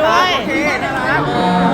ด้วย โอเคนะครับ